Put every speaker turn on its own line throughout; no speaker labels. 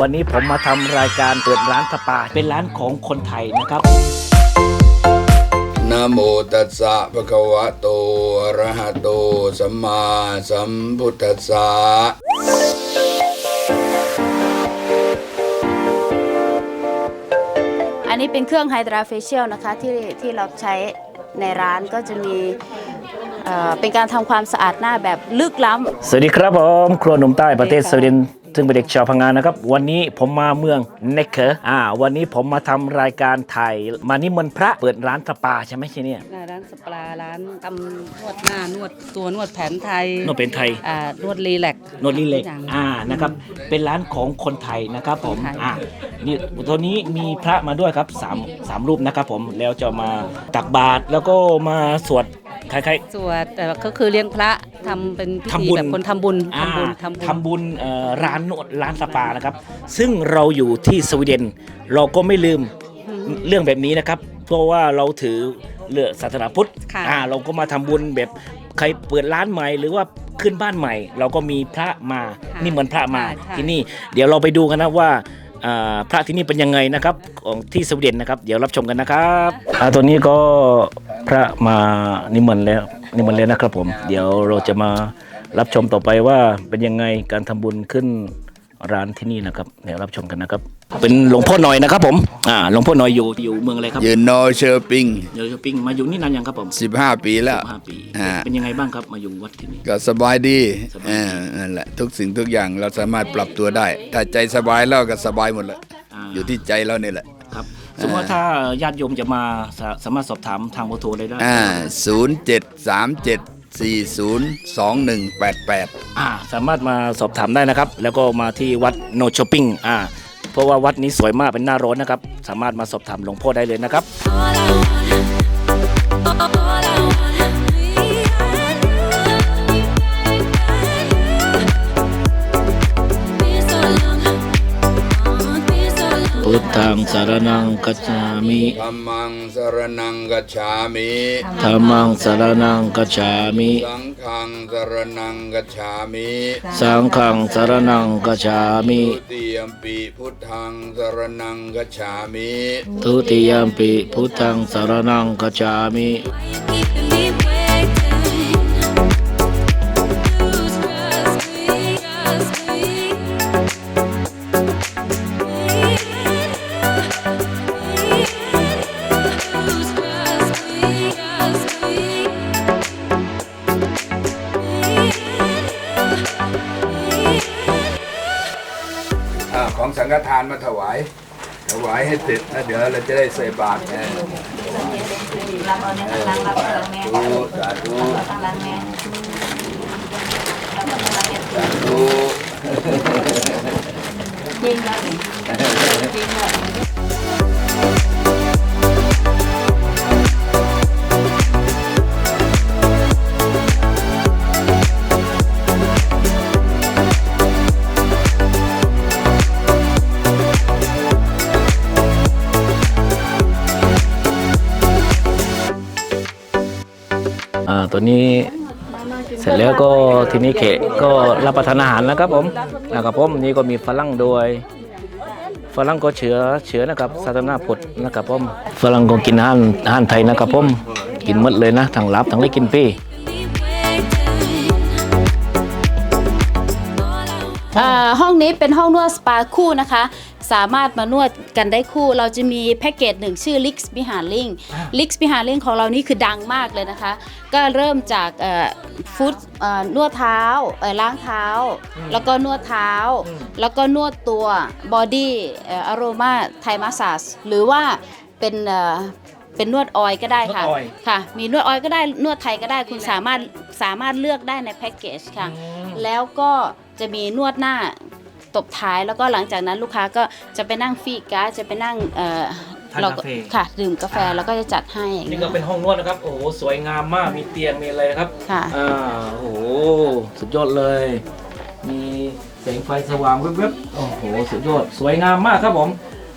วันนี้ผมมาทำรายการเปิดร้านสปา เป็นร้านของคนไทยนะครับ
นะโมตัสสะภะคะวะโตอะระหะโต สัมมาสัมพุทธัสสะ
อันนี้เป็นเครื่องไฮดราเฟเชียลนะคะที่ที่เราใช้ในร้านก็จะมีเอ่อเป็นการทำความสะอาดหน้าแบบลึกล้ำ
สวัสดีครับผม ครัวหนุ่มใต้ประเทศ
ส
ส
วัสดี
วี
ค่ะ
เดน ซึ่งเป็นเด็กชาวพังงานนะครับ วันนี้ผมมาเมืองเนคเคอร์อ่า วันนี้ผมมาทำรายการถ่ายมานี่มันต์พระเปิดร้านสปาใช่ไหมใช่เนี่ย
ร้านสปาร้านทำนวดหน้านวดตัวนวดแผนไทย
นวดเป็นไทย
อ่านวดรีแลกซ์
นวดนี่เล็ก
ทุอย่าง
อ่านะครับเป็นร้านของคนไทยนะครับผม
คนไทย
อ่านี่ตัวนี้มีพระมาด้วยครับสามสามรูปนะครับผมแล้วจะมาตักบาตรแล้วก็มาสวด คล้ายๆ
สวดแต่ก็คือเลี้ยงพระทำเป็นพิ
ทำ
ธี
บุญ
แบบคนทำบุญ
อ่า
ทำบุญทำบุญ
ทำบุญเอ่อร้านนวดร้านสปานะครับ ซึ่งเราอยู่ที่สวีเดน เราก็ไม่ลืมเรื่องแบบนี้นะครับ เพราะว่าเราถือเลือศาสนาพุทธ
ค่ะ
อ่าเราก็มาทำบุญแบบใครเปิดร้านใหม่หรือว่าขึ้นบ้านใหม่ เราก็มีพระมา
ค่ะ
นี่เหมือนพระมา
ค่ะ
ที่นี่ เดี๋ยวเราไปดูกันนะว่าอ่าพระที่นี่เป็นยังไงนะครับของที่สวีเดนนะครับ เดี๋ยวรับชมกันนะครับอ่าตัวนี้ก็ พระมานิมนต์แล้วนิมนต์แล้วนะครับผม เดี๋ยวเราจะมารับชมต่อไปว่าเป็นยังไงการทำบุญขึ้นร้านที่นี่นะครับเดี๋ยวรับชมกันนะครับ เป็นหลวงพ่อหน่อยนะครับผมอ่าหลวงพ่อหน่อยอยู่อยู่เมืองอะไรครับ
ยืนโนเชอร์ปิง
เดี๋ยวช้อปปิ้งมาอยู่นี่นานยังครับผม
15ปีแล้ว
ห้าปี
อ่า
เป็นยังไงบ้างครับมาอยู่วัดที่นี่
ก็สบายดี
สบายดี
เออนั่นแหละทุกสิ่งทุกอย่างเราสามารถปรับตัวได้ ถ้าใจสบายแล้วก็สบายหมดเลยาอยู่ที่ใจเราเนี่ยแหละ
ครับ สมมติว่าถ้าญาติโยมจะมาสาสามารถสอบถามทางเบอร์โทรได้ได้
อ่าศูนย์เจ็ดสามเจ็ดสี่ศูนย์สองหนึ่งแปดแปด
อ่าสามารถมาสอบถามได้นะครับ แล้วก็มาที่วัดโนช้อปปิ้งอ่าเพราะว่าวัดนี้สวยมากเป็นหน้าร้อนนะครับ สามารถมาสอบถามหลวงพ่อได้เลยนะครับ พุทธังสารนังกัจฉามิ
ธรรมังสรนังกัจฉามิ
ธรรมังสารนังกัจฉามิ
สังฆังสรนังกัจฉามิ
สังฆังสารนังกัจฉามิ
ทุติยมปีพุทธังสรนังกัจฉามิ
ทุติยมปิพุทธังสารนังกัจฉามิ
Keeping me waiting.
อของสังฆทานมาถวาย ถวายให้เสร็จแล้วเดี๋ยวเราจะได้ใส่บาตรนะเออสาธุสาธุสาธุ
อ่าตัวนี้เสร็จแล้วก็ทีนี้เขตก็รับประทานอาหารนะครับผมนะครับผมนี่ก็มีฝรั่งด้วยฝรั่งก็เชื้อเชื้อนะครับศาสนาพุทธนะครับผมฝรั่งก็กินอาหารอาหารไทยนะครับผมกินหมดเลยนะทั้งลับทั้งเล็กกินปี้
อ่าห้องนี้เป็นห้องนวดสปาคู่นะคะ สามารถมานวดกันได้คู่ เราจะมีแพ็กเกจหนึ่งชื่อ Lix b e h a r l i n g Lix b e h a r l i n g ของเรานี่คือดังมากเลยนะคะ ก็เริ่มจากฟุตนวดเท้าเอ่อล้างเท้า แล้วก็นวดเท้า แล้วก็นวดตัวบอดี้อารมาไทมาส a สหรือว่าเป็นเอ่อเป็นนวดออยล์ก็ได้ค่ะ
นวดออยล์
ค่ะ มีนวดออยล์ก็ได้นวดไทยก็ได้คุณสามารถสามารถเลือกได้ในแพ็กเกจค่ะ แล้วก็จะมีนวดหน้า ตบท้ายแล้วก็หลังจากนั้นลูกค้าก็จะไปนั่งฟีกาจะไปนั่งเอ่อ
ทาน
เรา
กาแฟ
ค่ะดื่มกาแฟแล้วก็จะจัดให้อย่าง
นี่
เงี้
ก็
ย
เป็นห้องนวดนะครับ โอ้โห สวยงามมาก มีเตียง มีอะไรนะครับ
ค่ะ
อ่า โอ้โห สุดยอดเลย มีแสงไฟสว่างแวบๆ โอ้โห สุดยอด สวยงามมากครับผม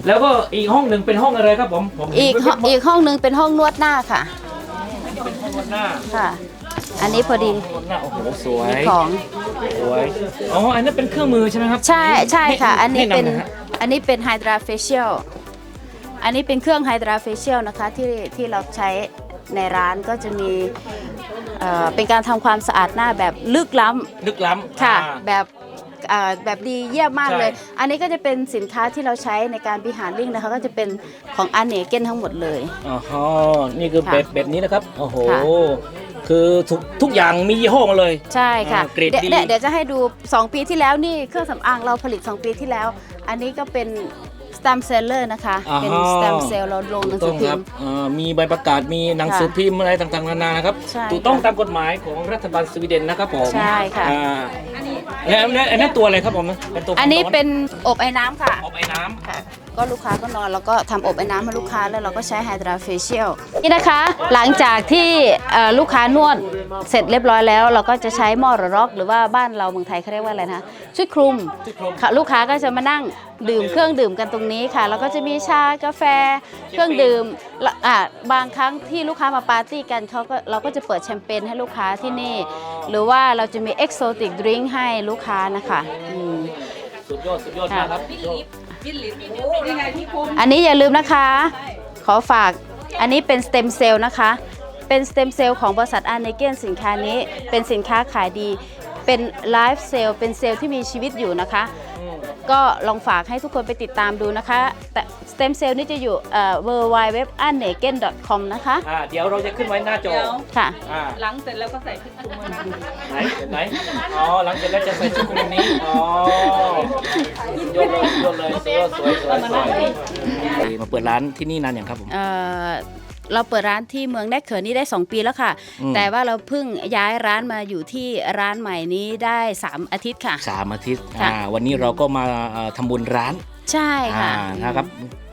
แล้วก็อีกห้องหนึ่งเป็นห้องอะไรครับผม ผมเห็น
อีกห้อง
แว๊บๆ
อีกห้องหนึงเป็นห้องนวดหน้าค่ะ
เป็นห้องนวดหน้า
ค่ะ อันนี้พอดี
หน้าโอ้โหสวย
มีของ
สวย อ๋อ อันนั้นเป็นเครื่องมือใช่ไหมครับ
ใช่ใช่ค่ะ
ให้
อันนี้เป็น
แนะนำหน่อยฮะ
อันนี้เป็นไฮดราเฟเชียล อันนี้เป็นเครื่องไฮดราเฟเชียลนะคะที่ที่เราใช้ในร้านก็จะมีเอ่อเป็นการทำความสะอาดหน้าแบบลึกล้ำ
ลึกล้ำ
ค่ะ
อ่า
แบบเอ่อแบบดีเยี่ยมมากเลย
ใช่
อันนี้ก็จะเป็นสินค้าที่เราใช้ในการบิหารลิงนะคะก็จะเป็นของอันเนเกนทั้งหมดเลย
อ๋อ นี่คือ
ค่ะ
แบบแบบนี้นะครับ โอ้โห
ค่ะ
คือทุกทุกอย่างมียี่ห้อมาเลย
ใช่ค่ะ
อ่าเกรด
เดี๋ยว
ดี
เดี๋ยวเดี๋ยวจะให้ดู 2 ปีที่แล้วนี่เครื่องสำอางเราผลิต 2 ปีที่แล้ว อันนี้ก็เป็นส t ต m มเซลเลอร์นะคะ
อ่าฮะ
เป็นส t ต m มเซลเราลงหนัง
ต้
สื
อ
องพิ
ครั
ม
บ
พ์
เอ่อมีใบประกาศมีหนังสือ
ค่ะ
พิมพ์อะไรต่างๆนานานะครับ
ใช่
ถูกต้อง
ค่ะ
ตามกฎหมายของรัฐบาลสวีเดนนะครับผม
ใช่ค่ะ
อ่าแล้วแล้วอันนั้นตัวอะไรครับผมเป็นตัว
อันนี้เป็นอบไอ้น้ำค่ะ
อบไอ้น้ำ
ค่ะ ก็ลูกค้าก็นอนแล้วก็ทำอบไอ้น้ำให้ลูกค้าแล้วเราก็ใช้ไฮดราเฟเชียลนี่นะคะ หลังจากที่เอ่อลูกค้านวดเสร็จเรียบร้อยแล้ว เราก็จะใช้หม้อระรอก หรือว่าบ้านเราเมืองไทยเขาเรียกว่าอะไรนะชุดคลุมค่ะลูกค้าก็จะมานั่งดื่มเครื่องดื่มกันตรงนี้ค่ะ แล้วก็จะมีชากาแฟ เครื่องดื่มและอะบางครั้งที่ลูกค้ามาปาร์ตี้กันเขาก็เราก็จะเปิดแชมเปญให้ลูกค้าที่นี่ หรือว่าเราจะมีเอ็กโซติกดริงให้ลูกค้านะคะอืม
สุดยอด สุดยอดมากครับอั
อันนี้อย่าลืมนะคะ ขอฝากอันนี้เป็นสเต็มเซลล์นะคะ เป็นสเต็มเซลล์ของบริษัทอาร์เนเกนสินค้านี้เป็นสินค้าขายดี เป็นไลฟ์เซลล์เป็นเซลล์ที่มีชีวิตอยู่นะคะ ก็ลองฝากให้ทุกคนไปติดตามดูนะคะแต่สเต็มเซลล์นี่จะอยู่เอ่อ w w w a n n e g e n c o m นะคะ
อ่าเดี๋ยวเราจะขึ้นไว้หน้าจอ
ค่ะ
อ่า
หลังเสร็จแล้วก็ใส่ชุดคุมมัน
ไหนไหนอ๋อหลังจากนั้นจะใส่ชุดคุมแบบนี้อ๋อสุดยอดเลยสุดยอดเลยสวยสวยสวยสวยมาเปิดร้านที่นี่นานอย่างครับผม
เอ่อ เราเปิดร้านที่เมืองแนกเขินนี่ได้ 2 ปีแล้วค่ะ
อืม
แต่ว่าเราเพิ่งย้ายร้านมาอยู่ที่ร้านใหม่นี้ได้ 3 อาทิตย์ค่ะ
สามอาทิตย์
ค่ะ
อ่าวันนี้เราก็มาเอ่อทำบุญร้าน
ใช่ค่ะ
อ่านะครับ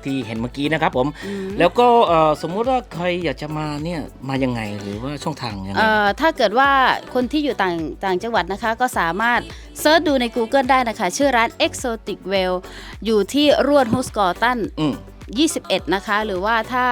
ที่เห็นเมื่อกี้นะครับผม
อืม
แล้วก็เอ่อสมมุติว่าใครอยากจะมาเนี่ยมายังไงหรือว่าช่องทางยังไง
เอ่อถ้าเกิดว่าคนที่อยู่ต่างต่างจังหวัดนะคะ ก็สามารถเซิร์ชดูใน Google ได้นะคะ ชื่อร้าน Exotic Well อยู่ที่รวดฮุสกอร์ตัน
อืม
21 นะคะ หรือว่าถ้า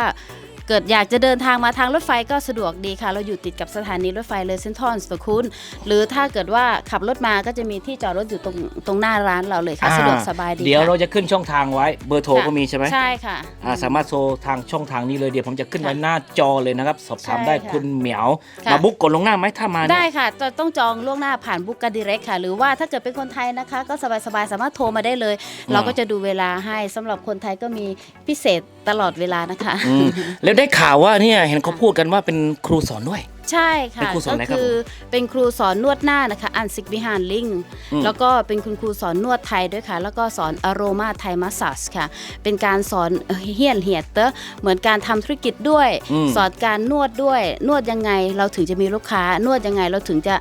เกิดอยากจะเดินทางมาทางรถไฟก็สะดวกดีค่ะ เราอยู่ติดกับสถานีรถไฟเลยเซนทรัลสตคุณหรือถ้าเกิดว่าขับรถมาก็จะมีที่จอดรถอยู่ตรงตรงหน้าร้านเราเลยค่ะ
อ่า
สะดวกสบายดี
เดี๋ยว
ค่ะ
เราจะขึ้นช่องทางไว้เบอร์โทร
ค่ะ
ก็มีใช่ไหม
ใช่ค่ะ
อ่าสามารถโทรทางช่องทางนี้เลยเดี๋ยวผมจะขึ้นไว้หน้าจอเลยนะครับ สอบถาม
ใช่
ได้
ค่ะ
คุณเหมียว
ค่ะ
มาบุ๊กกดลงหน้าไหมถ้ามาเนี่ย
ได้ค่ะจะต้องจองล่วงหน้าผ่านบุ๊กกันดีเรกค่ะ หรือว่าถ้าเกิดเป็นคนไทยนะคะ ก็สบายๆสามารถโทรมาได้เลย เราก็จะดูเวลาให้สำหรับคนไทยก็มีพิเศษตลอดเวลานะคะ
อืมแล้วได้ข่าวว่าเนี่ยเห็นเขาพูดกันว่าเป็นครูสอนด้วย
ใช่
เป็น
ค่ะ
ครูสอน
ก็
อะไรครับ
คือเป็นครูสอนนวดหน้านะคะอันซิกบิฮานลิง
อืม
แล้วก็เป็นคุณครูสอนนวดไทยด้วยค่ะ แล้วก็สอนอโรมาไทยมัสซัสค่ะ เป็นการสอนเฮียนเฮียเตอร์เหมือนการทำธุรกิจด้วย
อืม
สอนการนวดด้วย นวดยังไงเราถึงจะมีลูกค้านวดยังไงเราถึงจะ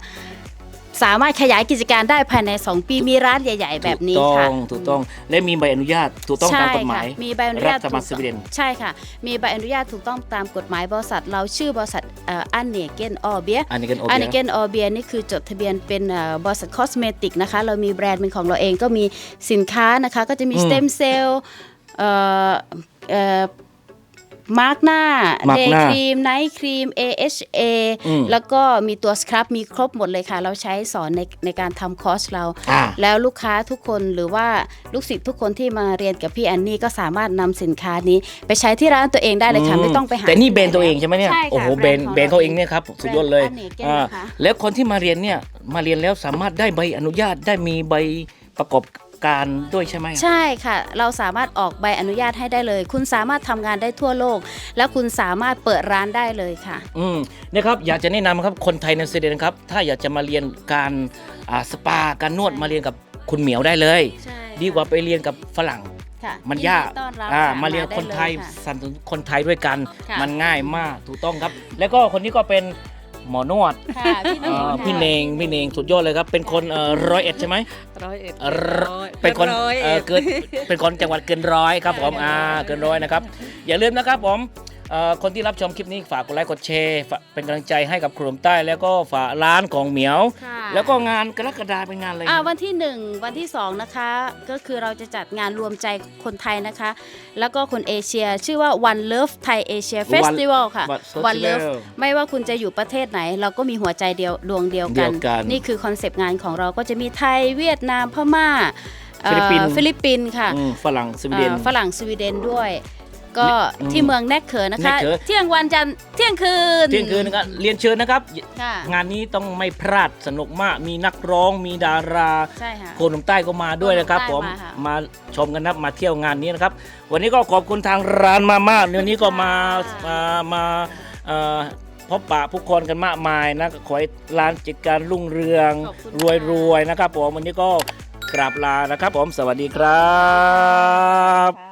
สามารถขยายกิจการได้ภายใน 2 ปีมีร้านใหญ่ ๆ แบบนี้
ถูกต้
ค่ะ
องถูกต้องและมีใบอนุญาตถูกต้องตามกฎหมาย
ใช่ค่ะมีใบอนุญาต
รัฐบาลสวีเดน
ใช่ค่ะ มีใบอนุญาตถูกต้องตามกฎหมายบริษัท เราชื่อบริษัทอันเนเกนออเบีย
อันนี้กันโอ
อัน
เค
เนเกนออเบียนี่คือจดทะเบียนเป็นเอ่อบริษัทคอสเมติกนะคะเรามีแบรนด์เป็นของเราเองก็มีสินค้านะคะก็จะมี
อืม
สเต็มเซลล์เอ่อเอ่อ มาร์กหน้า
มาร์
เด
ก
ย์
หน้า
ครีมไนท์ครีม AHA
อืม
แล้วก็มีตัวสครับมีครบหมดเลยค่ะ เราใช้สอนในในการทำคอร์สเรา
อ่า
แล้วลูกค้าทุกคนหรือว่าลูกศิษย์ทุกคนที่มาเรียนกับพี่แอนนี่ก็สามารถนำสินค้านี้ ไปใช้ที่ร้านตัวเองได้เลยค่ะ ไม่ต้องไปหา
แต่นี่แบรนด์ตัวเองใช่ไหมเนี่ย
ใช่ค่ะ
โอ้โห
แบ
แบ
ร
ร
น
น
ด์
ด์
ของ
แบรนด์เขาเองเนี่ยครับสุดยอดเลย
แบรนด์ Anneken
อ่า
นะคะ
แล้วคนที่มาเรียนเนี่ยมาเรียนแล้วสามารถได้ใบอนุญาตได้มีใบประกอบ การด้วยใช่ไหม
ใช่ค่ะ เราสามารถออกใบอนุญาตให้ได้เลย คุณสามารถทำงานได้ทั่วโลก แล้วคุณสามารถเปิดร้านได้เลยค่ะ
อืมนะครับอยากจะแนะนำครับคนไทยในสวีเดนนะครับ ถ้าอยากจะมาเรียนการอ่าสปาการนวดมาเรียนกับคุณเหมียวได้เลย
ใช่
ดีกว่าไปเรียนกับฝรั่ง
ค่ะ
มัน
ยิดี
ยาก
ต้อนรับ
อ่า
ค่ะ
มาเรียน
ได้
คนไทย
เลค่ะ
สนับสนุนคนไทยด้วยกัน
ค่ะ
มันง่ายมากถูกต้องครับ แล้วก็คนนี้ก็เป็น หมอนวด
ค่ะพี่เน
อ่า
ค่ะ
พี่เนงพี่เนงสุดยอดเลยครับ เป็นคนเอ่อร้อยเอ็ดใช่ไหม
ร้อยเอ็ด
เอ่อเป็นคน
ร้อย
เอ่
เอ็
อ
ด
เกินเป็นคนจังหวัดเกินร้อยครับผมอ่าเกินร้อยนะครับ อย่าลืมนะครับผมเอ่อ คนที่รับชมคลิปนี้ฝากกดไลค์กดแชร์ฝากเป็นกำลังใจให้กับครัวใต้ แล้วก็ฝากร้านของเหมียว
ค่ะ
แล้วก็งานกรกฎาเป็นงานอะไร
อ่าวันที่ 1 วันที่ 2 นะคะ ก็คือเราจะจัดงานรวมใจคนไทยนะคะ แล้วก็คนเอเชียชื่อว่า One Love Thai Asia Festival ค่ะ
One
One Love
Festival
ไม่ว่าคุณจะอยู่ประเทศไหน เราก็มีหัวใจเดียวดวงเดียวกัน
เดียวกัน
นี่คือคอนเซปต์งานของเราก็จะมีไทยเวียดนามพม่าเอ่อ
ฟิลิปปินส์
ฟิลิปปินส์ค่ะ
อืมฝรั่งสวีเดน
อ่าฝรั่งสวีเดนด้วย ก็
อืม
ที่เมืองแนกเขอนะคะ
แนกเขอ
เที่ยงวันจันทร์เที่ยงคืน
เที่ยงคืนนะครับเรียนเชิญนะครับ
ค่ะ
งานนี้ต้องไม่พลาดสนุกมาก มีนักร้องมีดารา
ใช่ค่ะ
คนหนุ่มใต้ก็มาด้วยนะครับ
ค
ผ
นหนุ่
ม
มใต้มาค่ะ
มาชมกันนะครับมาเที่ยวงานนี้นะครับ วันนี้ก็ขอบคุณทางร้านมามากวันนี้ก็มา
ค่ะ
มามาเอ่อพบปะผู้คนกันมากมายนะขอให้ร้านจิตการรุ่งเรือง
ขอบคุณ
รวย
ค่ะ
รวยนะครับผมวันนี้ก็กราบลานะครับผมสวัสดีครับ
ค่ะ